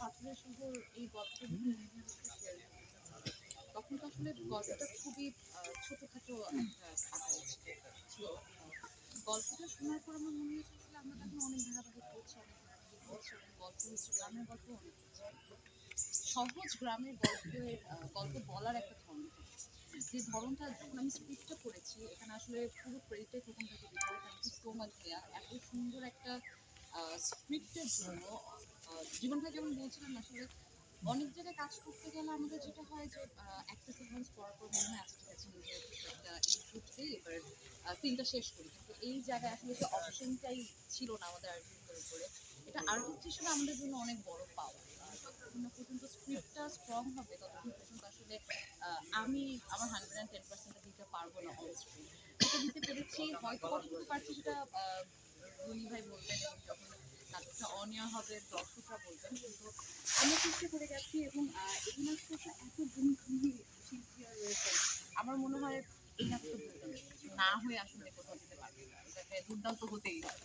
পাথরের শহর এই গল্পটা তখন তো আসলে গল্পটা খুবই ছোটখাটো একটা ছিল। গল্পটা শোনার পর আমার মনে হয়েছে আসলে আমরা তখন অনেক ধারাবাহিক করছি, অনেক ধারাবাহিক করছি গল্প হচ্ছে, গ্রামের গল্প অনেক সহজ গ্রামের গল্পের গল্প বলার একটা ধরন যে ধরনটা যখন আমি স্ক্রিপ্টটা করেছি, এখানে আসলে পুরো ক্রেডিটে প্রথম থেকে দিতে থ্যাংক ইউ সো মাচ এত সুন্দর একটা স্ক্রিপ্টের জন্য আহ, জীবন ভাই যেমন বলছিলাম আসলে অনেক জায়গায় কাজ করতে গেলে আমাদের যেটা হয় যে একটা সিকোয়েন্স পড়ার পর মনে হয় আচ্ছা একটা ইনপুট দিই এবার সিনটা শেষ করি। কিন্তু এই জায়গায় আসলে যে অপশনটাই ছিল না আমাদের আর্টিস্টের উপরে এটা আর্টিস্ট হিসেবে আমাদের জন্য অনেক বড় পাওয়া যতক্ষণ না পর্যন্ত স্ক্রিপ্টটা স্ট্রং হবে ততক্ষণ পর্যন্ত আসলে আমি আমার হান্ড্রেড অ্যান্ড টেন পার্সেন্ট দিতে পারব না স্ক্রিন যেটা দিতে পেরেছি হয়তো পারছি সেটা আহ, রুনি ভাই বলবেন এবং যখন অনিয়া হবে, দর্শকরা বলবেন কিন্তু আমরা চেষ্টা করে গেছি এবং এই নাটকটা এত গুণী শিল্পীরা রয়েছেন আমার মনে হয় এই দুর্দান্ত। না হয়ে আসলে কোথাও যেতে পারবে এটাকে দুর্দান্ত হতেই হবে